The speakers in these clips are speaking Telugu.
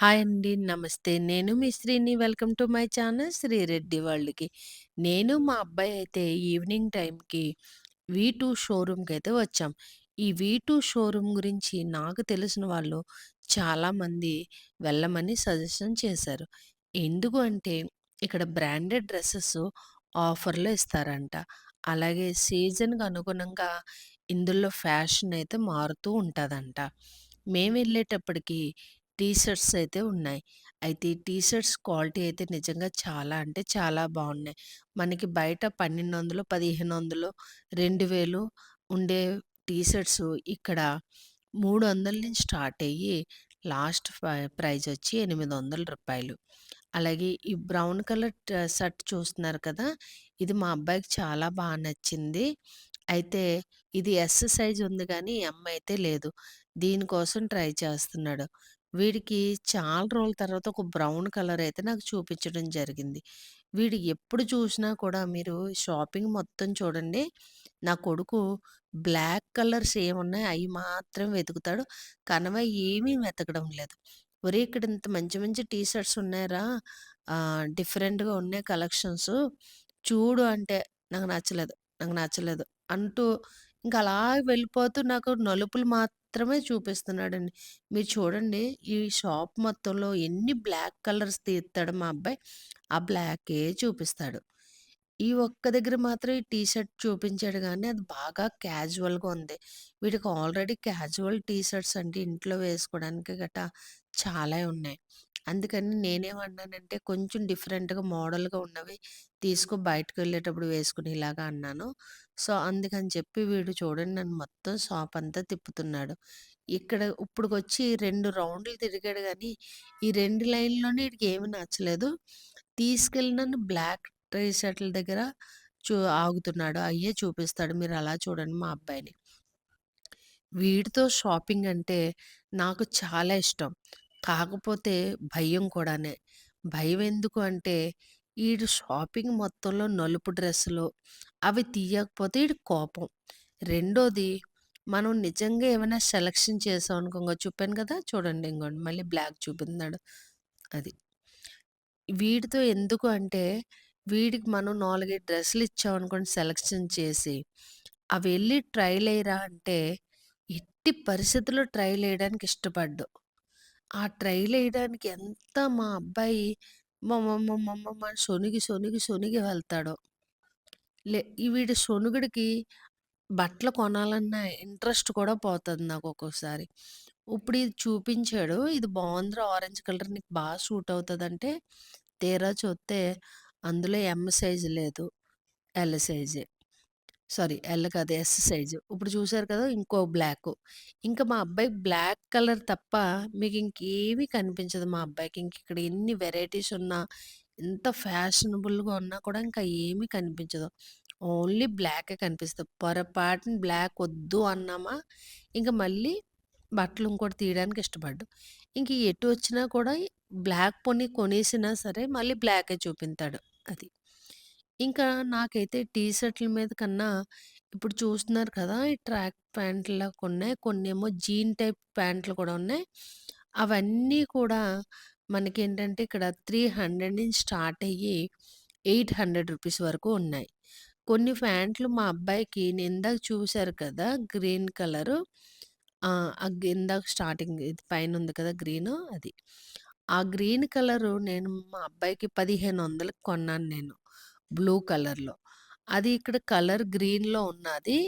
హాయ్ అండి. నమస్తే. నేను మీ Srini. Welcome to my channel Srireddy వరల్డ్‌కి. నేను మా అబ్బాయి అయితే ఈవినింగ్ టైంకి వీ2 షోరూమ్‌కైతే వచ్చాం. ఈ వీ2 షోరూమ్ గురించి నాకు తెలిసిన వాళ్ళు చాలామంది వెళ్ళమని సజెషన్ చేశారు. ఎందుకు అంటే ఇక్కడ బ్రాండెడ్ డ్రెసెస్ ఆఫర్‌లో ఇస్తారంట. అలాగే సీజన్‌కి అనుగుణంగా ఇందులో ఫ్యాషన్ అయితే మారుతూ ఉంటదంట. మేమెళ్ళేటప్పటికి టీ షర్ట్స్ అయితే ఉన్నాయి. అయితే ఈ టీ షర్ట్స్ క్వాలిటీ అయితే నిజంగా చాలా అంటే చాలా బాగున్నాయి మనకి బయట 1200, 1500, 2000 ఉండే టీ షర్ట్స్ ఇక్కడ 300 నుంచి స్టార్ట్ అయ్యి లాస్ట్ ఫై ప్రైజ్ వచ్చి ఎనిమిది వందల రూపాయలు అలాగే ఈ బ్రౌన్ కలర్ షర్ట్ చూస్తున్నారు కదా! ఇది మా అబ్బాయికి చాలా బాగా నచ్చింది. అయితే ఇది ఎస్ సైజ్ ఉంది కానీ ఎమ్ అయితే లేదు. దీనికోసం ట్రై చేస్తున్నాడు. వీడికి చాలా రోజుల తర్వాత ఒక బ్రౌన్ కలర్ అయితే నాకు చూపించడం జరిగింది. వీడు ఎప్పుడు చూసినా కూడా మీరు షాపింగ్ మొత్తం చూడండి. నా కొడుకు బ్లాక్ కలర్స్ ఏమున్నాయి అయి మాత్రం వెతుకుతాడు. కనవయి ఏమీ వెతకడం లేదు. ఒరేయ్! ఇక్కడ ఇంత మంచి మంచి టీ షర్ట్స్ ఉన్నాయిరా ఆహ్, డిఫరెంట్‌గా ఉన్నాయి కలెక్షన్స్ చూడు అంటే నాకు నచ్చలేదు. నాకు నచ్చలేదు. అంటూ ఇంక అలా వెళ్ళిపోతూ నాకు నలుపులు మాత్రమే చూపిస్తున్నాడండి. మీరు చూడండి ఈ షాప్ మొత్తంలో ఎన్ని బ్లాక్ కలర్స్ తీస్తాడో మా అబ్బాయి, ఆ బ్లాకే చూపిస్తాడు. ఈ ఒక్క దగ్గర మాత్రం ఈ టీ షర్ట్ చూపించాడు గానీ అది బాగా క్యాజువల్‌గా ఉంది. వీడికి ఆల్రెడీ క్యాజువల్ టీ షర్ట్స్ అంటే ఇంట్లో వేసుకోవడానికి గట్టా చాలా ఉన్నాయి. అందుకని నేనేమన్నానంటే కొంచెం డిఫరెంట్‌గా మోడల్‌గా ఉన్నవి తీసుకో బయటకెళ్ళేటప్పుడు వేసుకునేలాగా అన్నాను. సో, అందుకని చెప్పి వీడు చూడండి నన్ను మొత్తం షాప్ అంతా తిప్పుతున్నాడు. ఇక్కడ ఇప్పుడుకొచ్చి 2 రౌండ్‌లు తిరిగాడు గానీ, ఈ 2 లైన్‌లోనే ఈడికి ఏమి నచ్చలేదు. తీసుకెళ్ళి నన్ను బ్లాక్ టీ షర్ట్‌ల దగ్గర చు ఆగుతున్నాడు. అయ్యే చూపిస్తాడు. మీరు అలా చూడండి మా అబ్బాయిని. వీడితో షాపింగ్ అంటే నాకు చాలా ఇష్టం. కాకపోతే భయం కూడానే. భయం ఎందుకు అంటే ఈడు షాపింగ్ మొత్తంలో నలుపు డ్రెస్సులు అవి తీయకపోతే ఈడికి కోపం. రెండోది మనం నిజంగా ఏమైనా సెలక్షన్ చేసామనుకో ఇంగో చూపాను కదా! చూడండి ఇంగోండి మళ్ళీ బ్లాక్ చూపిందాడు అది. వీడితో ఎందుకు అంటే వీడికి మనం 4, 5 డ్రెస్సులు ఇచ్చామనుకోండి సెలక్షన్ చేసి, అవెళ్ళి ట్రైల్ ఎయరా అంటే ఎట్టి పరిస్థితుల్లో ట్రైల్ ఎయడానికి ఇష్టపడడు. ఆ ట్రైల్ వేయడానికి ఎంత మా అబ్బాయి మమ్మమ్మమ్మమ్మమ్మ అని సొనిగి, సొనిగి, సొనిగి వెళ్తాడో. లే వీడి సొనుగుడికి బట్టలు కొనాలన్న ఇంట్రెస్ట్ కూడా పోతది నాకు ఒక్కోసారి. ఇప్పుడు ఇది చూపించాడు. ఇది బావుందిరా ఆరెంజ్ కలర్ నీకు బా సూట్ అవుతదంటే, తీరా చూస్తే అందులో ఎమ్ సైజ్ లేదు. ఎల్ సైజే. సారీ ఎల్ కాదు ఎస్ సైజు. ఇప్పుడు చూసారు కదా! ఇంకో బ్లాకు. ఇంక మా అబ్బాయికి బ్లాక్ కలర్ తప్ప మీకు ఇంకేమి కనిపించదు మా అబ్బాయికి. ఇంక ఇక్కడ ఎన్ని వెరైటీస్ ఉన్నా, ఎంత ఫ్యాషనబుల్‌గా ఉన్నా కూడా ఇంకా ఏమీ కనిపించదు. ఓన్లీ బ్లాకే కనిపిస్తది. పొరపాటున బ్లాక్ వద్దు అన్నామా, ఇంక మళ్ళీ బట్టలు ఇంకోటి తీయడానికి ఇష్టపడడు. ఇంక ఎటు వచ్చినా కూడా బ్లాక్ పోనీ కొనేసినా సరే మళ్ళీ బ్లాకే చూపింతాడు. అది. ఇంకా నాకైతే టీ షర్ట్‌ల మీద కన్నా ఇప్పుడు చూస్తున్నారు కదా! ఈ ట్రాక్ ప్యాంట్లు ఉన్నాయి కొన్ని కొన్నేమో జీన్ టైప్ ప్యాంట్లు కూడా ఉన్నాయి. అవన్నీ కూడా మనకేంటంటే ఇక్కడ 300 నుంచి స్టార్ట్ అయ్యి ఎయిట్ హండ్రెడ్ రూపీస్ వరకు ఉన్నాయి. కొన్ని ప్యాంట్లు మా అబ్బాయికి ఇందాక చూశారు కదా! గ్రీన్ కలరు ఆ! ఇందాక స్టార్టింగ్ ఇది పైనుంది కదా! గ్రీన్ అది. ఆ గ్రీన్ కలరు నేను మా అబ్బాయికి 1500కి కొన్నాను నేను. బ్లూ కలర్‌లో. అది ఇక్కడ కలర్ గ్రీన్‌లో ఉన్నాది.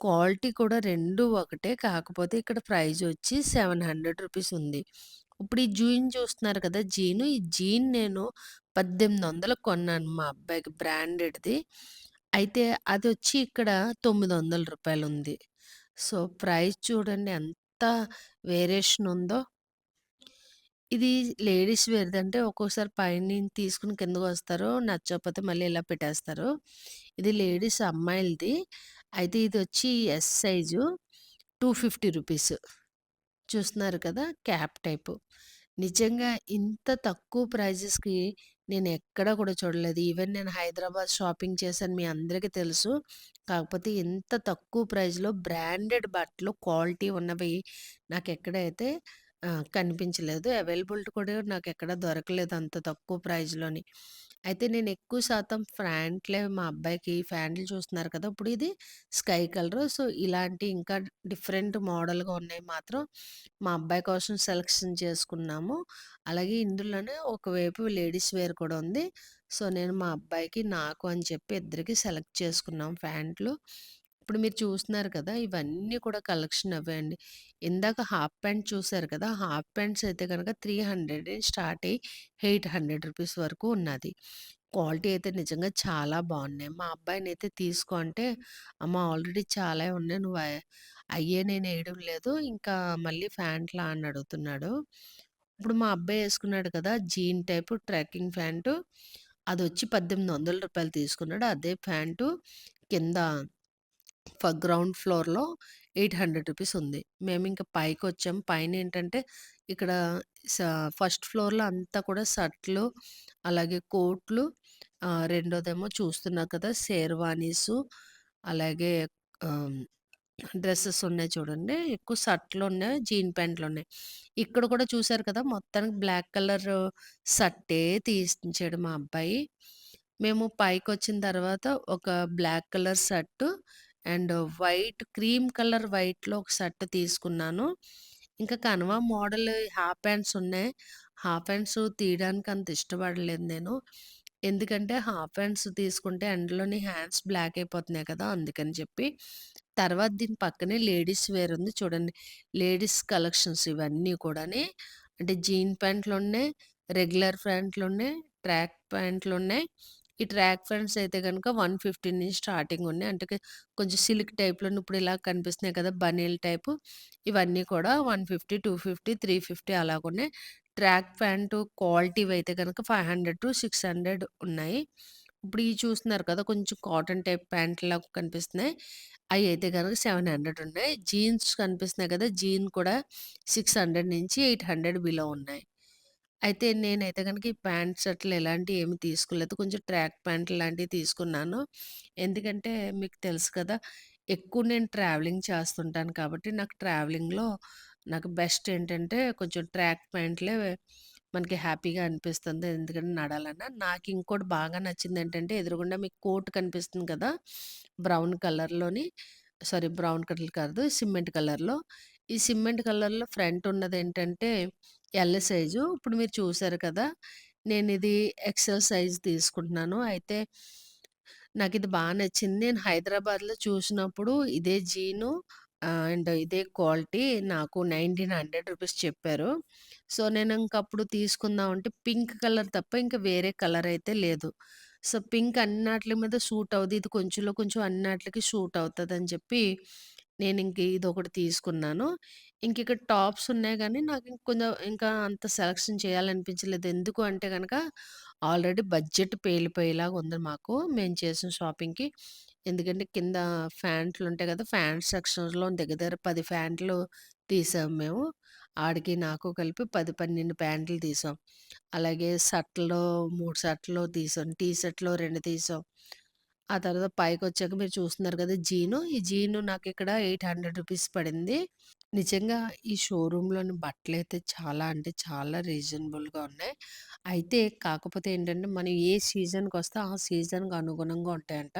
క్వాలిటీ కూడా రెండు ఒకటే. కాకపోతే ఇక్కడ ప్రైజ్ వచ్చి సెవెన్ హండ్రెడ్ రూపీస్ ఉంది. ఇప్పుడు ఈ జీన్ చూస్తున్నారు కదా! జీన్ ఈ జీన్ నేను 1800కి కొన్నాను మా అబ్బాయికి బ్రాండెడ్‌ది. అయితే అది వచ్చి ఇక్కడ తొమ్మిది వందల రూపాయలు ఉంది. సో, ప్రైస్ చూడండి ఎంత వేరియేషన్ ఉందో. ఇది లేడీస్ వేర్‌దంటే ఒక్కోసారి పైనుంచి తీసుకొని కిందకొస్తారు. నచ్చకపోతే మళ్ళీ ఇలా పెట్టేస్తారు. ఇది లేడీస్ అమ్మాయిలది. అయితే ఇదొచ్చి ఎస్ సైజు రూ. 250 చూస్తున్నారు కదా! Cap type. నిజంగా ఇంత తక్కువ ప్రైజెస్‌కి నేనెక్కడ కూడా చూడలేదు. ఈవెన్ నేను హైదరాబాద్ షాపింగ్ చేశాను మీ అందరికీ తెలుసు. కాకపోతే ఇంత తక్కువ ప్రైజ్‌లో బ్రాండెడ్ బట్టలు క్వాలిటీ ఉన్నవి నాకెక్కడైతే ఎక్కడైతే కనిపించలేదు. అవైలబిలిటీ కూడా నాకు ఎక్కడ దొరకలేదు అంత తక్కువ ప్రైస్‌లోని. అయితే నేను ఎక్కువ శాతం ఫ్యాంట్లే మా అబ్బాయికి ఫ్యాంట్లు చూస్తున్నారు కదా! ఇప్పుడు ఇది స్కై కలరు. సో, ఇలాంటి ఇంకా డిఫరెంట్ మోడల్‌గా ఉన్నాయి మాత్రం మా అబ్బాయి కోసం సెలక్షన్ చేసుకున్నాము. అలాగే ఇందులోనే ఒకవైపు లేడీస్ వేర్ కూడా ఉంది. సో, నేను మా అబ్బాయికి, నాకు అని చెప్పి ఇద్దరికి సెలెక్ట్ చేసుకున్నాం ఫ్యాంట్లు. ఇప్పుడు మీరు చూస్తున్నారు కదా! ఇవన్నీ కూడా కలెక్షన్ అవే అండి. ఇందాక హాఫ్ ప్యాంట్ చూసారు కదా! హాఫ్ ప్యాంట్స్ అయితే కనుక త్రీ హండ్రెడ్ స్టార్ట్ అయ్యి ఎయిట్ హండ్రెడ్ రూపీస్ వరకు ఉన్నది. క్వాలిటీ అయితే నిజంగా చాలా బాగున్నాయి మా అబ్బాయినైతే తీసుకో అంటే, అమ్మ ఆల్రెడీ చాలా ఉన్నాయి. నువ్వు అయ్యే నేను వేయడం లేదు. ఇంకా మళ్ళీ ఫ్యాంట్లా అని అడుగుతున్నాడు. ఇప్పుడు మా అబ్బాయి వేసుకున్నాడు కదా! Jean type trekking pant. అది వచ్చి పద్దెనిమిది వందల రూపాయలు తీసుకున్నాడు. అదే ప్యాంటు కింద గ్రౌండ్ ఫ్లోర్‌లో ఎయిట్ హండ్రెడ్ రూపీస్ ఉంది. మేమింక పైకొచ్చాం. పైనేంటంటే ఇక్కడ స ఫస్ట్ ఫ్లోర్‌లో అంతా కూడా షర్ట్‌లు, అలాగే కోట్లు ఆహ్, రెండోదేమో చూస్తున్నారు కదా! షేర్వానీసు, అలాగే ఆహ్, డ్రెసెస్ ఉన్నాయి చూడండి. ఎక్కువ షర్ట్‌లున్నాయి, జీన్ ప్యాంట్లున్నాయి. ఇక్కడ కూడా చూసారు కదా! మొత్తానికి బ్లాక్ కలర్ షర్టే తీయించాడు మా అబ్బాయి. మేము పైకొచ్చిన తర్వాత ఒక black colour shirt and white cream colour వైట్‌లో ఒక షర్ట్ తీసుకున్నాను. ఇంకా కనవా మోడల్ హాఫ్ ప్యాంట్స్ ఉన్నాయి. హాఫ్ ప్యాంట్స్ తీయడానికి అంత ఇష్టపడలేదు నేను. ఎందుకంటే హాఫ్ ప్యాంట్స్ తీసుకుంటే ఎండలోని హ్యాండ్స్ బ్లాక్ అయిపోతున్నాయి కదా! అందుకని చెప్పి. తర్వాత దీని పక్కనే లేడీస్ వేర్ ఉంది చూడండి. లేడీస్ కలెక్షన్స్ ఇవన్నీ కూడాని. అంటే జీన్ ప్యాంట్లున్నాయి, రెగ్యులర్ ప్యాంట్లున్నాయి, ట్రాక్ ప్యాంట్లున్నాయి. ఈ ట్రాక్ ప్యాంట్స్ అయితే కనుక వన్ ఫిఫ్టీ నుంచి స్టార్టింగ్ ఉన్నాయి. అంటే కొంచెం సిల్క్ టైప్లో ఇప్పుడు ఇలా కనిపిస్తున్నాయి కదా! బనీల్ టైపు. ఇవన్నీ కూడా 150, 250, 350 అలాగున్నాయి. ట్రాక్ ప్యాంటు క్వాలిటీవి అయితే కనుక five hundred to six hundred ఉన్నాయి. ఇప్పుడు ఇవి చూస్తున్నారు కదా! కొంచెం కాటన్ టైప్ ప్యాంట్లా కనిపిస్తున్నాయి. అవి అయితే కనుక సెవెన్ హండ్రెడ్ ఉన్నాయి. జీన్స్ కనిపిస్తున్నాయి కదా! జీన్ కూడా 600-800 బిలో ఉన్నాయి. అయితే నేనైతే గనక ఈ ప్యాంట్, షర్ట్‌లు ఎలాంటివి ఏమి తీసుకోలేదు. కొంచెం ట్రాక్ ప్యాంట్ లాంటివి తీసుకున్నాను. ఎందుకంటే మీకు తెలుసు కదా! ఎక్కువ నేను ట్రావెలింగ్ చేస్తుంటాను కాబట్టి నాకు ట్రావెలింగ్‌లో నాకు బెస్ట్ ఏంటంటే కొంచెం ట్రాక్ ప్యాంట్‌లే మనకి హ్యాపీగా అనిపిస్తుంది. ఎందుకంటే నడాలన్నా. నాకు ఇంకోటి బాగా నచ్చింది ఏంటంటే ఎదురుగుండా మీకు కోట్ కనిపిస్తుంది కదా! బ్రౌన్ కలర్‌లోని సారీ బ్రౌన్ కలర్ కాదు సిమెంట్ కలర్‌లో. ఈ సిమెంట్ కలర్‌లో ఫ్రంట్ ఉన్నదేంటంటే ఎల్ సైజు. ఇప్పుడు మీరు చూసారు కదా! నేను ఇది ఎక్సెల్ సైజ్ తీసుకుంటున్నాను. అయితే నాకు ఇది బాగా నచ్చింది. నేను హైదరాబాద్‌లో చూసినప్పుడు ఇదే జీను అండ్ ఇదే క్వాలిటీ నాకు నైంటీన్ హండ్రెడ్ రూపీస్ చెప్పారు. సో, నేను ఇంకప్పుడు తీసుకుందాం అంటే పింక్ కలర్ తప్ప ఇంకా వేరే కలర్ అయితే లేదు. సో, పింక్ అన్నాట్ల మీద సూట్ అవుద్ది. ఇది కొంచెంలో కొంచెం అన్నాట్లకి సూట్ అని చెప్పి నేను ఇంక ఇది ఒకటి తీసుకున్నాను. ఇంక ఇక్కడ టాప్స్ ఉన్నాయి కానీ నాకు ఇంకొంచెం ఇంకా అంత సెలక్షన్ చేయాలనిపించలేదు. ఎందుకు అంటే కనుక ఆల్రెడీ బడ్జెట్ పేలిపోయేలాగా ఉంది మాకు. మేము చేసిన షాపింగ్‌కి. ఎందుకంటే కింద ఫ్యాంట్లుంటాయి కదా! ఫ్యాంట్ సెక్షన్లో దగ్గర దగ్గర పది ఫ్యాంట్లు తీసాం మేము. ఆడికి నాకు కలిపి 10, 12 ప్యాంట్లు తీసాం. అలాగే షర్ట్లు మూడు షర్ట్‌లు తీసాం. టీ షర్ట్లు రెండు తీసాం. ఆ తర్వాత పైకి వచ్చాక మీరు చూస్తున్నారు కదా! జీను. ఈ జీను నాకిక్కడ రూ. 800 పడింది. నిజంగా ఈ షోరూమ్‌లోని బట్టలైతే చాలా అంటే చాలా రీజనబుల్‌గా ఉన్నాయి. అయితే కాకపోతే ఏంటంటే మనం ఏ సీజన్‌కొస్తే ఆ సీజన్‌కి అనుగుణంగా ఉంటాయంట.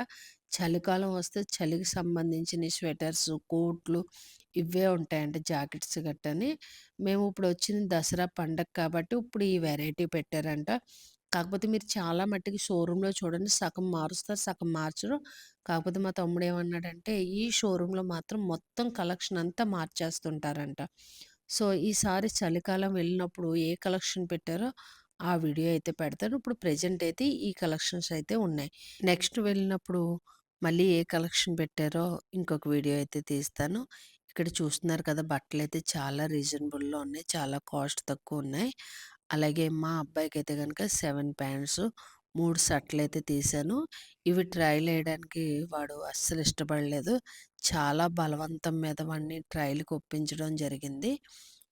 చలికాలం వస్తే చలికి సంబంధించిన స్వెటర్స్, కోట్లు ఇవే ఉంటాయంట జాకెట్స్ గట్టని. మేము ఇప్పుడు వచ్చిన దసరా పండగ కాబట్టి ఇప్పుడు ఈ వెరైటీ పెట్టారంట. కాకపోతే మీరు చాలా మట్టికి షోరూంలో చూడండి సగం మారుస్తారు, సగం మార్చరు. కాకపోతే మా తమ్ముడు ఏమన్నాడంటే ఈ షోరూంలో మాత్రం మొత్తం కలెక్షన్ అంతా మార్చేస్తుంటారంట. సో, ఈసారి చలికాలం వెళ్ళినప్పుడు ఏ కలెక్షన్ పెట్టారో ఆ వీడియో అయితే పెడతాను. ఇప్పుడు ప్రెజెంట్ అయితే ఈ కలెక్షన్స్ అయితే ఉన్నాయి. నెక్స్ట్ వెళ్ళినప్పుడు మళ్ళీ ఏ కలెక్షన్ పెట్టారో ఇంకొక వీడియో అయితే తీస్తాను. ఇక్కడ చూస్తున్నారు కదా! బట్టలు అయితే చాలా రీజనబుల్‌లో ఉన్నాయి. చాలా కాస్ట్ తక్కువ ఉన్నాయి అలాగే మా అబ్బాయికైతే కనుక సెవెన్ ప్యాంట్స్, మూడు షర్ట్లు అయితే తీశాను. ఇవి ట్రైలేయడానికి వాడు అస్సలు ఇష్టపడలేదు. చాలా బలవంతం మీద వాడిని ట్రయల్కి ఒప్పించడం జరిగింది.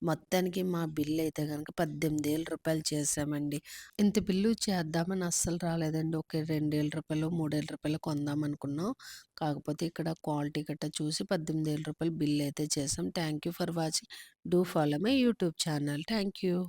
మొత్తానికి మా బిల్లు అయితే కనుక పద్దెనిమిది వేల రూపాయలు చేసామండి ఇంత బిల్లు చేద్దామని అస్సలు రాలేదండి. ఒక రూ. 2,000, రూ. 3,000 కొందామనుకున్నాం. కాకపోతే ఇక్కడ క్వాలిటీ గట్టా చూసి పద్దెనిమిది వేల రూపాయలు బిల్ అయితే చేసాం. Thank you for watching. Do follow my YouTube channel. Thank you.